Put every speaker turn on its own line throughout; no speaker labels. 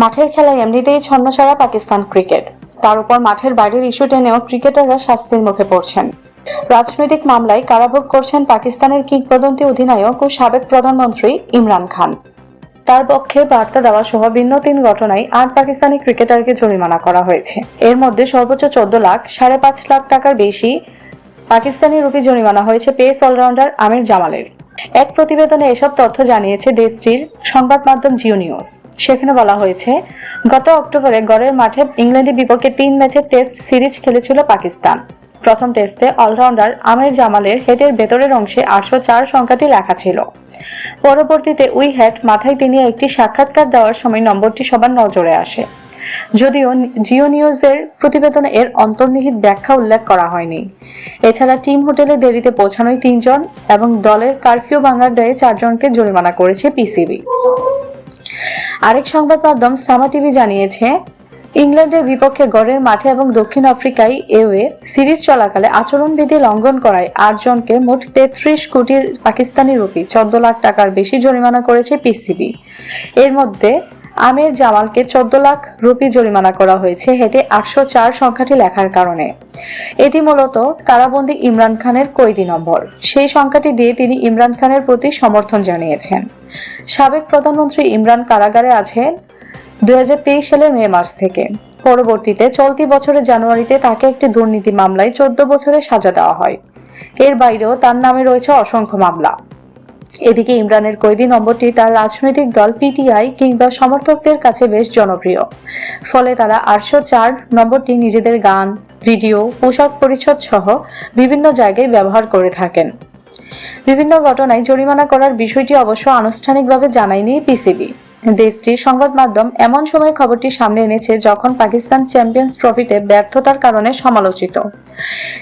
মাঠের খেলায় এমনিতেই ছন্নছাড়া পাকিস্তান ক্রিকেট। তার উপর মাঠের বাইরের ইস্যু টেনেও ক্রিকেটাররা শাস্তির মুখে পড়ছেন। রাজনৈতিক মামলায় কারাভোগ করছেন পাকিস্তানের কিংবদন্তি অধিনায়ক ও সাবেক প্রধানমন্ত্রী ইমরান খান। তার পক্ষে বার্তা দেওয়া সহ ভিন্ন তিন ঘটনায় আট পাকিস্তানি ক্রিকেটারকে জরিমানা করা হয়েছে। এর মধ্যে সর্বোচ্চ চোদ্দ লাখ, সাড়ে পাঁচ লাখ টাকার বেশি পাকিস্তানি রুপি জরিমানা হয়েছে পেস অলরাউন্ডার আমির জামালের। এক প্রতিবেদনে এসব তথ্য জানিয়েছে দেশটির সংবাদ মাধ্যম জিও নিউজ। সেখানে বলা হয়েছে, গত অক্টোবরে গড়ের মাঠে ইংল্যান্ডের বিপক্ষে তিন ম্যাচের টেস্ট সিরিজ খেলেছিল পাকিস্তান। প্রথম টেস্টে অলরাউন্ডার আমির জামালের হেডের ভেতরের অংশে আটশো চার সংখ্যাটি লেখা ছিল। পরবর্তীতে উই হ্যাট মাথায় তিনি একটি সাক্ষাৎকার দেওয়ার সময় নম্বরটি সবার নজরে আসে। যদিও জিও নিউজের প্রতিবেদনে এর অন্তর্নিহিত ব্যাখ্যা উল্লেখ করা হয়নি। এছাড়া টিম হোটেলে দেরিতে পৌঁছানোয় তিনজন এবং দলের কারফিউ ভাঙার দায়ে চারজনকে জরিমানা করেছে পিসিবি। আরেক সংবাদ মাধ্যম সামা টিভি জানিয়েছে, ইংল্যান্ডের বিপক্ষে গড়ের মাঠে এবং দক্ষিণ আফ্রিকায় এওয়ে সিরিজ চলাকালে আচরণবিধি লঙ্ঘন করায় আটজনকে মোট তেত্রিশ কোটি পাকিস্তানি রুপি, চোদ্দ লাখ টাকার বেশি জরিমানা করেছে পিসিবি। এর মধ্যে আমির জামালকে চোদ্দ লাখ রুপি জরিমানা করা হয়েছে, হেঁটে আটশো চার সংখ্যাটি লেখার কারণে। এটি মূলত কারাবন্দী ইমরান খানের কয়েদি নম্বর। সেই সংখ্যাটি দিয়ে তিনি ইমরান খানের প্রতি সমর্থন জানিয়েছেন। সাবেক প্রধানমন্ত্রী ইমরান কারাগারে আছেন দুই হাজার তেইশ সালের মে মাস থেকে। পরবর্তীতে চলতি বছরের জানুয়ারিতে তাকে একটি দুর্নীতি মামলায় চোদ্দ বছরের সাজা দেওয়া হয়। এর বাইরেও তার নামে রয়েছে অসংখ্য মামলা। এদিকে ইমরানের কয়েদি নম্বরটি তার রাজনৈতিক দল পিটিআই কিংবা সমর্থকদের কাছে বেশ জনপ্রিয়। ফলে তারা আটশো চার নম্বরটি নিজেদের গান, ভিডিও, পোশাক পরিচ্ছদ সহ বিভিন্ন জায়গায় ব্যবহার করে থাকেন। বিভিন্ন ঘটনায় জরিমানা করার বিষয়টি অবশ্য আনুষ্ঠানিকভাবে জানায়নি পিসিবি। দেশটির সংবাদ মাধ্যম এমন সময় খবরটি সামনে এনেছে যখন পাকিস্তান চ্যাম্পিয়ন্স ট্রফিতে ব্যর্থতার কারণে সমালোচিত।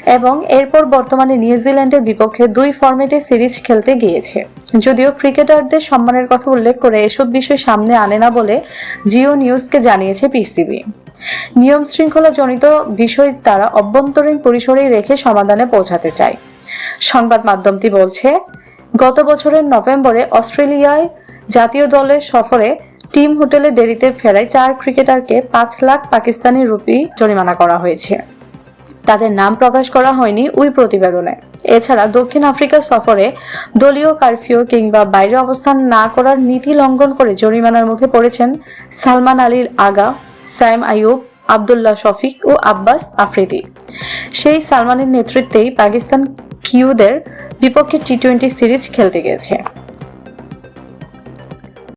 এবং এরপর বর্তমানে নিউজিল্যান্ডের বিপক্ষে দুই ফরম্যাটে সিরিজ খেলতে গিয়েছে। যদিও ক্রিকেটারদের সম্মানের কথা উল্লেখ করে এসব বিষয় সামনে আনে না বলে জিও নিউজকে জানিয়েছে পিসিবি। নিয়ম শৃঙ্খলা জনিত বিষয় তারা অভ্যন্তরীণ পরিসরেই রেখে সমাধানে পৌঁছাতে চায়। সংবাদ মাধ্যমটি বলছে, গত বছরের নভেম্বরে অস্ট্রেলিয়ায় জাতীয় দলের সফরে টিম হোটেলে দেরিতে ফেরায় চার ক্রিকেটারকে পাঁচ লাখ পাকিস্তানি রুপি জরিমানা করা হয়েছে। তাদের নাম প্রকাশ করা হয়নি ওই প্রতিবেদনে। এছাড়া দক্ষিণ আফ্রিকা সফরে দলীয় কারফিউ কিংবা বাইরে অবস্থান না করার নীতি লঙ্ঘন করে জরিমানার মুখে পড়েছেন সালমান আলীর আগা সাইম আইয়ুব, আবদুল্লাহ শফিক ও আব্বাস আফ্রিদি। সেই সালমানের নেতৃত্বেই পাকিস্তান কিউদের বিপক্ষে টি টোয়েন্টি সিরিজ খেলতে গেছে